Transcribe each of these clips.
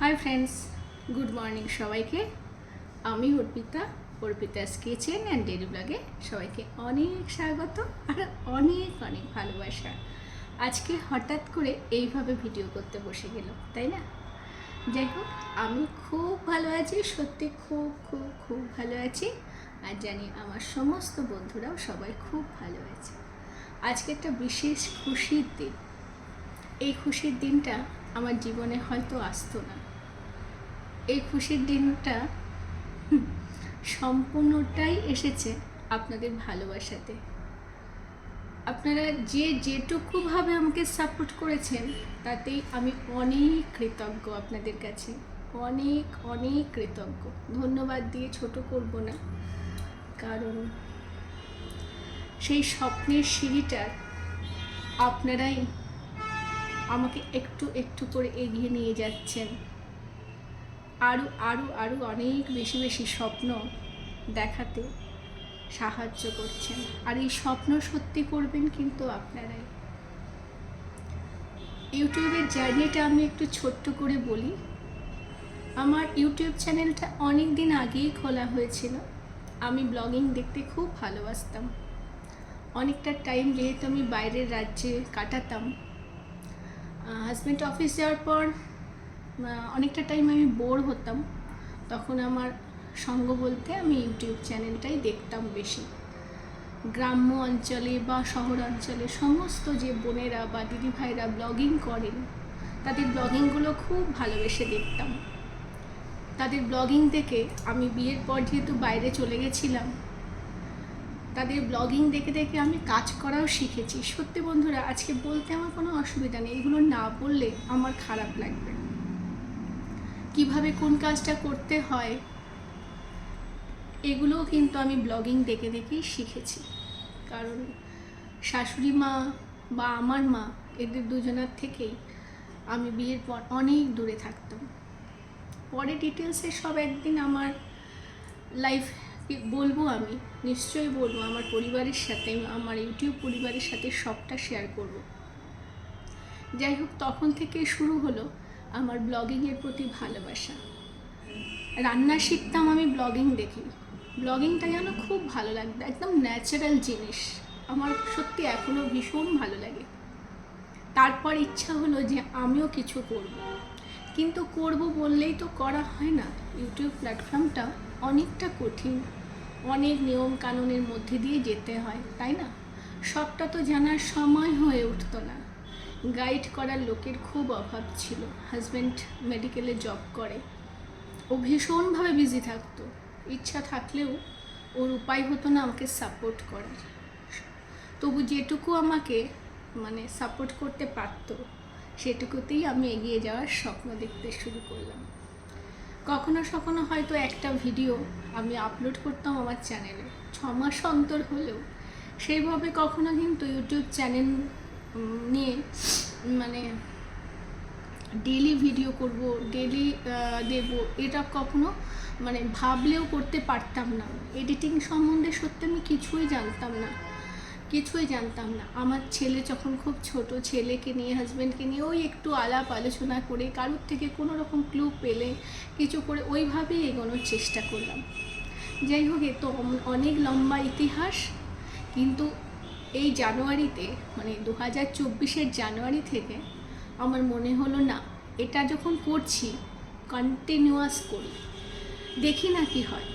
Hi friends good morning সবাইকে। আমি Arpita Arpita's kitchen and daily ব্লগে সবাইকে অনেক স্বাগত আর অনেক অনেক ভালোবাসা। আজকে হঠাৎ করে এইভাবে ভিডিও করতে বসে গেল তাই না? যাই হোক, আমি খুব ভালো আছি, সত্যি খুব খুব খুব ভালো আছি। আর জানি আমার সমস্ত বন্ধুরাও সবাই খুব ভালো আছে। আজকে একটা বিশেষ খুশির দিন। এই খুশির দিনটা আমার জীবনে হয়তো আসতো না। এই খুশির দিনটা সম্পূর্ণটাই এসেছে আপনাদের ভালোবাসাতে। আপনারা যে যেটুকুভাবে আমাকে সাপোর্ট করেছেন, তাতেই আমি অনেক কৃতজ্ঞ আপনাদের কাছে। অনেক অনেক কৃতজ্ঞ। ধন্যবাদ দিয়ে ছোট করব না। কারণ সেই স্বপ্নের সিঁড়িটার আপনারাই আমাকে একটু একটু করে এগিয়ে নিয়ে যাচ্ছেন। আরও আরও আরও অনেক বেশি বেশি স্বপ্ন দেখাতে সাহায্য করছেন। আর এই স্বপ্ন সত্যি করবেন কিন্তু আপনারাই। ইউটিউবের জার্নিটা আমি একটু ছোট্ট করে বলি। আমার ইউটিউব চ্যানেলটা অনেক দিন আগেই খোলা হয়েছিল। আমি ব্লগিং দেখতে খুব ভালোবাসতাম। অনেকটা টাইম যেহেতু আমি বাইরের রাজ্যে কাটাতাম। হাজব্যান্ড অফিস যাওয়ার পর অনেকটা টাইম আমি বোর হতাম। তখন আমার সঙ্গ বলতে আমি ইউটিউব চ্যানেলটাই দেখতাম বেশি। গ্রাম্য অঞ্চলে বা শহর অঞ্চলে সমস্ত যে বোনেরা বা দিদিভাইরা ব্লগিং করেন, তাদের ব্লগিংগুলো খুব ভালোবেসে দেখতাম। তাদের ব্লগিং দেখে আমি বিয়ের পর যেহেতু বাইরে চলে গেছিলাম, তাদের ব্লগিং দেখে দেখে আমি কাজ করাও শিখেছি। সত্যি বন্ধুরা, আজকে বলতে আমার কোনো অসুবিধা নেই। এগুলো না বললে আমার খারাপ লাগবে কীভাবে কোন কাজটা করতে হয়, এগুলোও কিন্তু আমি ব্লগিং দেখে দেখেই শিখেছি। কারণ শাশুড়ি মা বা আমার মা, এদের দুজনার থেকেই আমি বিয়ের পর অনেক দূরে থাকতাম। পরে ডিটেলসে সব একদিন আমার লাইফ বলব আমি, নিশ্চয়ই বলব আমার পরিবারের সাথে, আমার ইউটিউব পরিবারের সাথে সবটা শেয়ার করব। যাই হোক, তখন থেকে শুরু হলো আমার ব্লগিংয়ের প্রতি ভালোবাসা। রান্না শিখতাম আমি ব্লগিং দেখি। ব্লগিংটা যেন খুব ভালো লাগতো একদম ন্যাচারাল জিনিস। আমার সত্যি এখনও ভীষণ ভালো লাগে। তারপর ইচ্ছা হলো যে আমিও কিছু করব। কিন্তু করব বললেই তো করা হয় না। ইউটিউব প্ল্যাটফর্মটা অনেকটা কঠিন। অনেক নিয়ম কানুনের মধ্যে দিয়ে যেতে হয়, তাই না? সবটা তো জানার সময় হয়ে উঠতো না। গাইড করার লোকের খুব অভাব ছিল। হাজব্যান্ড মেডিকেলে জব করে। ও ভীষণভাবে বিজি থাকতো। ইচ্ছা থাকলেও ওর উপায় হতো না আমাকে সাপোর্ট করার। তবু যেটুকু আমাকে মানে সাপোর্ট করতে পারতো, সেটুকুতেই আমি এগিয়ে যাওয়ার স্বপ্ন দেখতে শুরু করলাম। কখনো কখনো হয়তো একটা ভিডিও আমি আপলোড করতাম আমার চ্যানেলে। ছ মাস অন্তর হলেও। সেইভাবে কখনো কিন্তু ইউটিউব চ্যানেল নিয়ে মানে ডেলি ভিডিও করব ডেলি দেব, এটা কখনো মানে ভাবলেও করতে পারতাম না। এডিটিং সম্বন্ধে সত্যি আমি কিছুই জানতাম না। কিছুই জানতাম না। আমার ছেলে যখন খুব ছোট, ছেলেকে নিয়ে হাজব্যান্ডকে নিয়ে ওই একটু আলাপ আলোচনা করে, কারোর থেকে কোনো রকম ক্লু পেলে, কিছু করে, ওইভাবেই এগোনোর চেষ্টা করলাম। যাই হোক, এ তো অনেক লম্বা ইতিহাস, কিন্তু এই জানুয়ারিতে মানে দু হাজার চব্বিশের জানুয়ারি থেকে আমার মনে হলো, না, এটা যখন করছি কন্টিনিউয়াস করি, দেখি না কি হয়।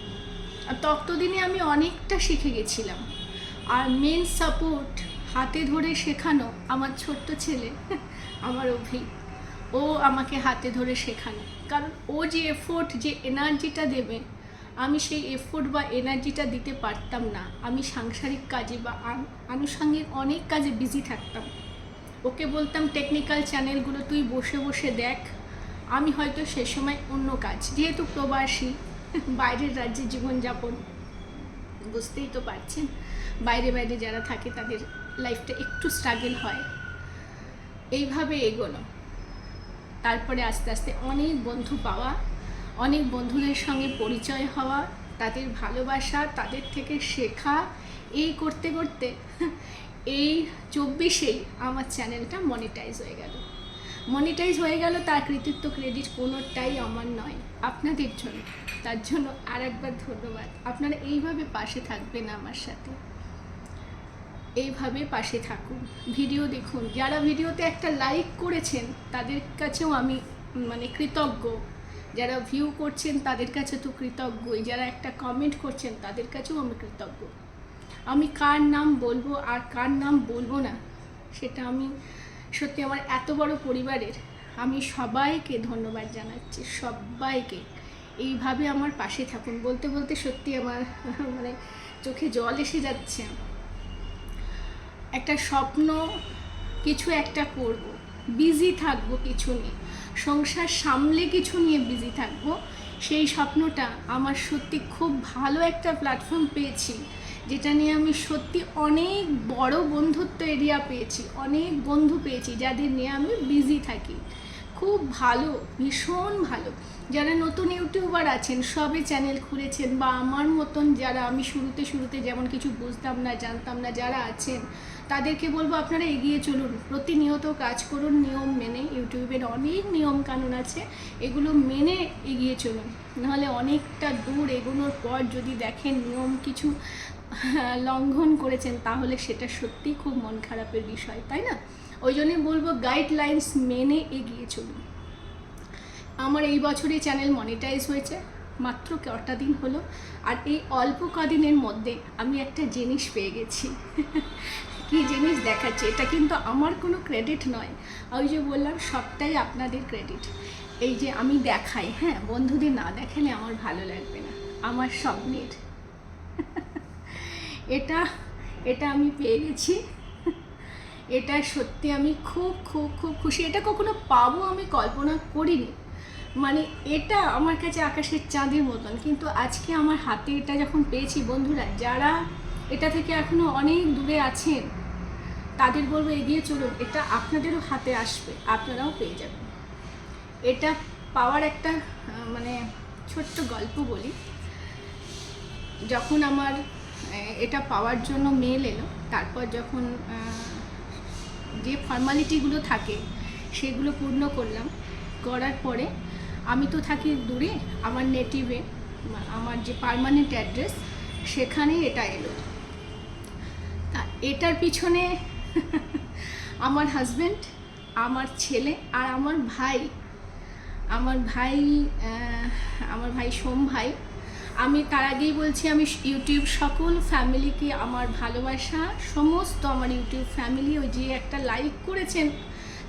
আর ততদিনে আমি অনেকটা শিখে গেছিলাম। আর মেন সাপোর্ট হাতে ধরে শেখানো আমার ছোট্ট ছেলে, আমার অভি, ও আমাকে হাতে ধরে শেখানো। কারণ ও যে এফোর্ট যে এনার্জিটা দেবে আমি সেই এফোর্ট বা এনার্জিটা দিতে পারতাম না। আমি সাংসারিক কাজে বা আন- আনুষঙ্গিক অনেক কাজে বিজি থাকতাম। ওকে বলতাম টেকনিক্যাল চ্যানেলগুলো তুই বসে বসে দেখ। আমি হয়তো সে সময় অন্য কাজ। যেহেতু প্রবাসী, বাইরের রাজ্যে জীবনযাপন বুঝতেই তো পারছেন। বাইরে বাইরে যারা থাকে, তাদের লাইফটা একটু স্ট্রাগল হয়। এইভাবে এগোনো। তারপরে আস্তে আস্তে অনেক বন্ধু পাওয়া। অনেক বন্ধুদের সঙ্গে পরিচয় হওয়া, তাদের ভালোবাসা, তাদের থেকে শেখা, এই করতে করতে এই চব্বিশেই আমার চ্যানেলটা মনিটাইজ হয়ে গেল। মনিটাইজ হয়ে গেল, তার কৃতিত্ব ক্রেডিট কোনোটাই আমার নয়, আপনাদের জন্য। তার জন্য আর একবার ধন্যবাদ। আপনারা এইভাবে পাশে থাকবেন আমার সাথে। এইভাবে পাশে থাকুন। ভিডিও দেখুন। যারা ভিডিওতে একটা লাইক করেছেন, তাদের কাছেও আমি মানে কৃতজ্ঞ। যারা ভিউ করছেন তাদের কাছে তো কৃতজ্ঞই যারা একটা কমেন্ট করছেন তাদের কাছেও আমি কৃতজ্ঞ। আমি কার নাম বলব আর কার নাম বলব না, সেটা আমি সত্যি আমার এত বড় পরিবারের, আমি সবাইকে ধন্যবাদ জানাচ্ছি, সবাইকে। এইভাবে আমার পাশে থাকুন। বলতে বলতে সত্যি আমার মানে চোখে জল এসে যাচ্ছে। একটা স্বপ্ন, কিছু একটা করব। বিজি থাকব কিছু নিয়ে, সংসার সামলে কিছু নিয়ে বিজি থাকব, সেই স্বপ্নটা আমার সত্যি খুব ভালো একটা প্ল্যাটফর্ম পেয়েছি, যেটা নিয়ে আমি সত্যি অনেক বড় বন্ধুত্ব এরিয়া পেয়েছি, অনেক বন্ধু পেয়েছি যাদের নিয়ে আমি বিজি থাকি। খুব ভালো, ভীষণ ভালো। যারা নতুন ইউটিউবার আছেন সবে চ্যানেল খুলেছেন বা আমার মতন যারা আমি শুরুতে শুরুতে যেমন কিছু বুঝতাম না, জানতাম না, যারা আছেন, তাদেরকে বলব আপনারা এগিয়ে চলুন। প্রতিনিয়ত কাজ করুন, নিয়ম মেনে। ইউটিউবের অনেক নিয়ম কানুন আছে, এগুলো মেনে এগিয়ে চলুন। নাহলে অনেকটা দূর এগোনোর পর যদি দেখেন নিয়ম কিছু লঙ্ঘন করেছেন, তাহলে সেটা সত্যি খুব মন খারাপের বিষয়, তাই না? ওই জন্যই বলব গাইডলাইন্স মেনে এগিয়ে চলুন। আমার এই বছরই চ্যানেল মনিটাইজ হয়েছে, মাত্র কটা দিন হলো, আর এই অল্প কদিনের মধ্যে আমি একটা জিনিস পেয়ে গেছি। কী জিনিস দেখাচ্ছে? এটা কিন্তু আমার কোনো ক্রেডিট নয়। ওই যে বললাম, সবটাই আপনাদের ক্রেডিট এই যে আমি দেখাই হ্যাঁ? বন্ধুদের না দেখালে আমার ভালো লাগবে না। আমার স্বপ্নের। এটা এটা আমি পেয়ে গেছি। এটা সত্যি আমি খুব খুব খুব খুশি। এটা কখনো পাবো আমি কল্পনা করিনি। মানে এটা আমার কাছে আকাশের চাঁদের মতন। কিন্তু আজকে আমার হাতে এটা যখন পেয়েছি, বন্ধুরা, যারা এটা থেকে এখনও অনেক দূরে আছেন, তাদের বলব এগিয়ে চলুন। এটা আপনাদেরও হাতে আসবে, আপনারাও পেয়ে যাবেন। এটা পাওয়ার একটা মানে ছোট্ট গল্প বলি। যখন আমার এটা পাওয়ার জন্য মেল এলো। তারপর যখন যে ফর্মালিটিগুলো থাকে, সেগুলো পূর্ণ করলাম। করার পরে আমি তো থাকি দূরে, আমার নেটিভে আমার যে পার্মানেন্ট অ্যাড্রেস সেখানেই এটা এলো। তা এটার পিছনে আমার হাজব্যান্ড আমার ছেলে আর আমার ভাই। আমার ভাই আমার ভাই সোম ভাই আমি তার আগেই বলছি, আমি ইউটিউব সকল ফ্যামিলিকে আমার ভালোবাসা, সমস্ত আমার ইউটিউব ফ্যামিলি ওই যে একটা লাইক করেছেন,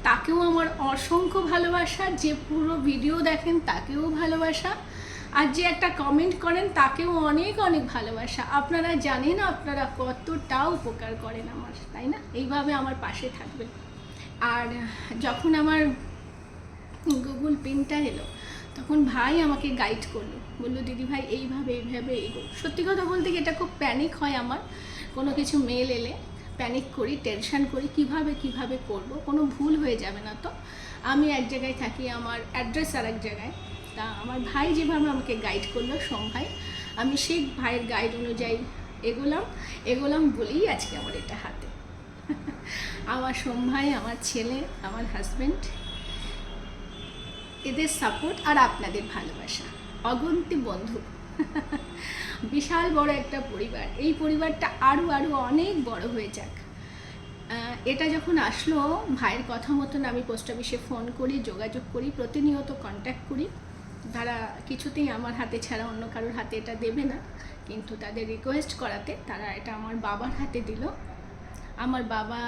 তাকেও আমার অসংখ্য ভালোবাসা, যে পুরো ভিডিও দেখেন তাকেও ভালোবাসা, আর যে একটা কমেন্ট করেন তাকেও অনেক অনেক ভালোবাসা। আপনারা জানেন আপনারা কতটা উপকার করেন আমার, তাই না? এইভাবে আমার পাশে থাকবেন। আর যখন আমার গুগল পিনটা এলো, তখন ভাই আমাকে গাইড করল। বলল দিদি ভাই এইভাবে এইভাবে এগো সত্যি কথা বলতে কি এটা খুব প্যানিক হয় আমার। কোনো কিছু মেল এলে প্যানিক করি টেনশন করি, কীভাবে কীভাবে করব? কোনো ভুল হয়ে যাবে না তো। আমি এক জায়গায় থাকি, আমার অ্যাড্রেস আর এক জায়গায়। তা আমার ভাই যেভাবে আমাকে গাইড করল, সোম ভাই, আমি সেই ভাইয়ের গাইড অনুযায়ী এগোলাম। এগোলাম বলেই আজকে আমার এটা হাতে। আমার সোম ভাই, আমার ছেলে, আমার হাজব্যান্ড এদের সাপোর্ট আর আপনাদের ভালোবাসা। অগন্তি বন্ধু। বিশাল বড় একটা পরিবার। এই পরিবারটা আরও আরও অনেক বড় হয়ে যাক। এটা যখন আসলো, ভাইয়ের কথা মতন আমি পোস্ট অফিসে ফোন করি, যোগাযোগ করি, প্রতিনিয়ত কন্ট্যাক্ট করি। তারা কিছুতেই আমার হাতে ছাড়া অন্য কারোর হাতে এটা দেবে না। কিন্তু তাদের রিকোয়েস্ট করাতে তারা এটা আমার বাবার হাতে দিল। আমার বাবা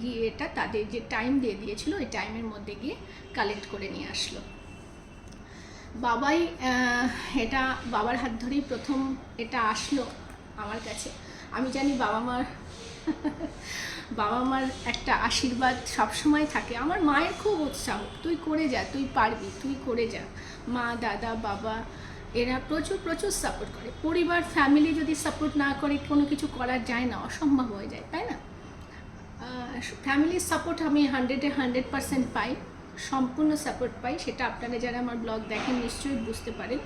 গিয়ে এটা তাদের যে টাইম দিয়ে দিয়েছিল, ওই টাইমের মধ্যে গিয়ে কালেক্ট করে নিয়ে আসলো। বাবাই এটা বাবার হাত ধরেই প্রথম এটা আসলো আমার কাছে। আমি জানি বাবা মার বাবা মার একটা আশীর্বাদ সবসময় থাকে। আমার মায়ের খুব উৎসাহ, তুই করে যা, তুই পারবি, তুই করে যা। মা, দাদা, বাবা, এরা প্রচুর প্রচুর সাপোর্ট করে। পরিবার ফ্যামিলি যদি সাপোর্ট না করে, কোনো কিছু করা যায় না, অসম্ভব হয়ে যায়, তাই না? ফ্যামিলির সাপোর্ট আমি হান্ড্রেডে হান্ড্রেড পারসেন্ট পাই। সম্পূর্ণ সাপোর্ট পাই, সেটা আপনারা যারা আমার ব্লগ দেখেন নিশ্চয়ই বুঝতে পারেন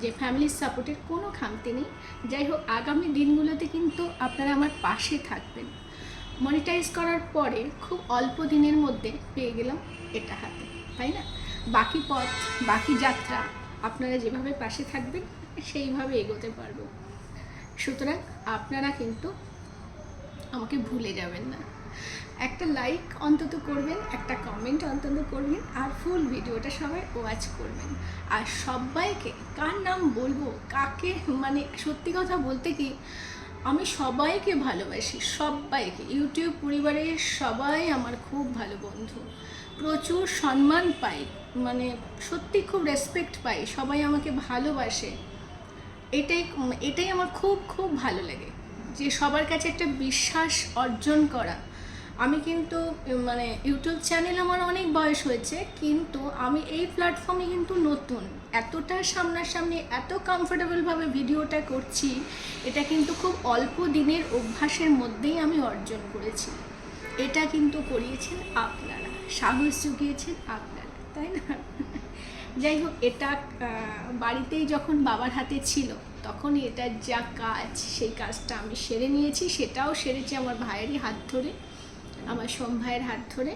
যে ফ্যামিলির সাপোর্টের কোনো খামতি নেই। যাই হোক, আগামী দিনগুলোতে কিন্তু আপনারা আমার পাশে থাকবেন। মনিটাইজ করার পরে খুব অল্প দিনের মধ্যে পেয়ে গেলাম এটা হাতে, তাই না? বাকি পথ, বাকি যাত্রা আপনারা যেভাবে পাশে থাকবেন, সেইভাবে এগোতে পারব। সুতরাং আপনারা কিন্তু আমাকে ভুলে যাবেন না। একটা লাইক অন্তত করবেন, একটা কমেন্ট অন্তত করবেন, আর ফুল ভিডিওটা সবাই ওয়াচ করবেন। আর সবাইকে কার নাম বলব, কাকে মানে সত্যি কথা বলতে কি, আমি সবাইকে ভালোবাসি, সবাইকে। ইউটিউব পরিবারের সবাই আমার খুব ভালো বন্ধু। প্রচুর সম্মান পাই মানে সত্যি খুব রেসপেক্ট পাই, সবাই আমাকে ভালোবাসে। এটাই এটাই আমার খুব খুব ভালো লাগে। যে সবার কাছে একটা বিশ্বাস অর্জন করা। আমি কিন্তু মানে ইউটিউব চ্যানেল আমার অনেক বয়স হয়েছে, কিন্তু আমি এই প্ল্যাটফর্মে কিন্তু নতুন। এতটা সামনাসামনি, এত কমফোর্টেবলভাবে ভিডিওটা করছি, এটা কিন্তু খুব অল্প দিনের অভ্যাসের মধ্যেই আমি অর্জন করেছি। এটা কিন্তু করিয়েছেন আপনারা, সাহস জুগিয়েছেন আপনারা, তাই না? যাই হোক, এটা বাড়িতেই যখন বাবার হাতে ছিল, তখন এটার যা কাজ, সেই কাজটা আমি সেরে নিয়েছি, সেটাও সেরেছি আমার ভাইয়েরই হাত ধরে। আমার সোম ভাইয়ের হাত ধরে।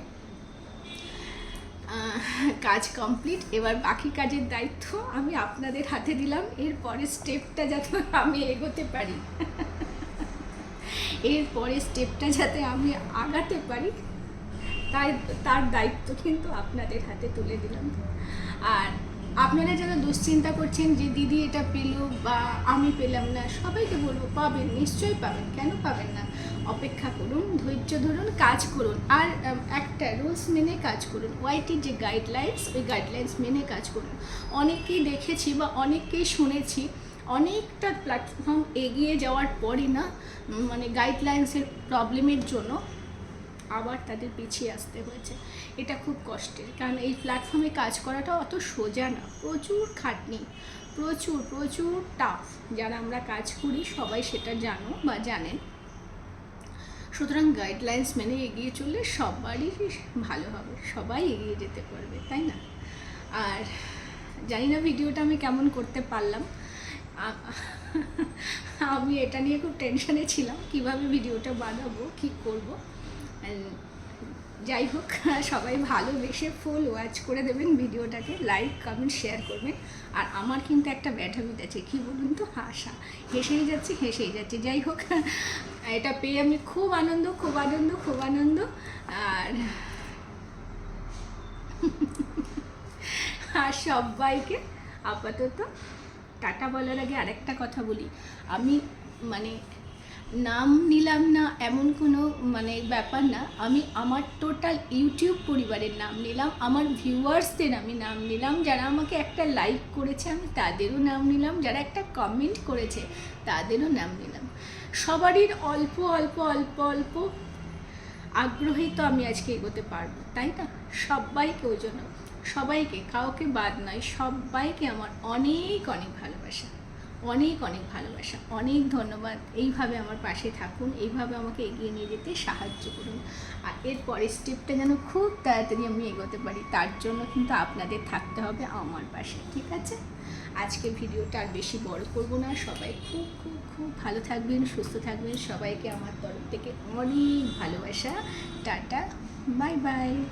কাজ কমপ্লিট এবার বাকি কাজের দায়িত্ব আমি আপনাদের হাতে দিলাম। এর পরের স্টেপটা যাতে আমি এগোতে পারি। এর পরের স্টেপটা যাতে আমি আগাতে পারি, তাই, তার দায়িত্ব কিন্তু আপনাদের হাতে তুলে দিলাম। আর আপনারা যারা দুশ্চিন্তা করছেন যে দিদি এটা পেল বা আমি পেলাম না, সবাইকে বলব পাবেন, নিশ্চয়ই পাবেন, কেন পাবেন না? অপেক্ষা করুন, ধৈর্য ধরুন, কাজ করুন। আর একটা রুলস মেনে কাজ করুন। ওয়াইটির যে গাইডলাইন্স ওই গাইডলাইন্স মেনে কাজ করুন। অনেককেই দেখেছি বা অনেককেই শুনেছি, অনেকটা প্ল্যাটফর্ম এগিয়ে যাওয়ার পরে না মানে গাইডলাইন্সের প্রবলেমের জন্য আবার তাদের পিছিয়ে আসতে হয়েছে। এটা খুব কষ্টের। কারণ এই প্ল্যাটফর্মে কাজ করাটা অত সোজা না। প্রচুর খাটনি, প্রচুর প্রচুর টাফ যারা আমরা কাজ করি, সবাই সেটা জানো বা জানেন। সুতরাং গাইডলাইন্স মেনে এগিয়ে চললে সবারই ভালো হবে, সবাই এগিয়ে যেতে পারবে, তাই না? আর জানি না ভিডিওটা আমি কেমন করতে পারলাম। আমি এটা নিয়ে খুব টেনশনে ছিলাম, কীভাবে ভিডিওটা বানাবো, কী করব। যাই হোক, সবাই ভালোবেসে ফুল ওয়াচ করে দেবেন ভিডিওটাকে লাইক কমেন্ট শেয়ার করবেন। আর আমার কিন্তু একটা ব্যাড আছে কী বলুন তো? হাসা। হেসেই যাচ্ছে হেসেই যাচ্ছে। যাই হোক, এটা পেয়ে আমি খুব আনন্দ খুব আনন্দ খুব আনন্দ। আর আর সবাইকে আপাতত টাটা বলার আগে আরেকটা কথা বলি। আমি মানে নাম নিলাম না এমন কোনো মানে ব্যাপার না। আমি আমার টোটাল ইউটিউব পরিবারের নাম নিলাম, আমার ভিউয়ার্সদের আমি নাম নিলাম, যারা আমাকে একটা লাইক করেছে, আমি তাদেরও নাম নিলাম, যারা একটা কমেন্ট করেছে, তাদেরও নাম নিলাম। সবারই অল্প অল্প অল্প অল্প আগ্রহেই তো আমি আজকে এগোতে পারব, তাই না? সবাইকে ওই জন্য, সবাইকে, কাউকে বাদ নয়, সবাইকে আমার অনেক অনেক ভালোবাসা। অনেক অনেক ভালোবাসা। অনেক ধন্যবাদ। এইভাবে আমার পাশে থাকুন, এইভাবে আমাকে এগিয়ে নিয়ে যেতে সাহায্য করুন। আর এর পরের স্টেপটা যেন খুব তাড়াতাড়ি আমি এগোতে পারি, তার জন্য কিন্তু আপনাদের থাকতে হবে আমার পাশে, ঠিক আছে? আজকে ভিডিওটা আর বেশি বড় করব না। সবাই খুব খুব খুব ভালো থাকবেন, সুস্থ থাকবেন। সবাইকে আমার তরফ থেকে অনেক ভালোবাসা। Tata, bye bye.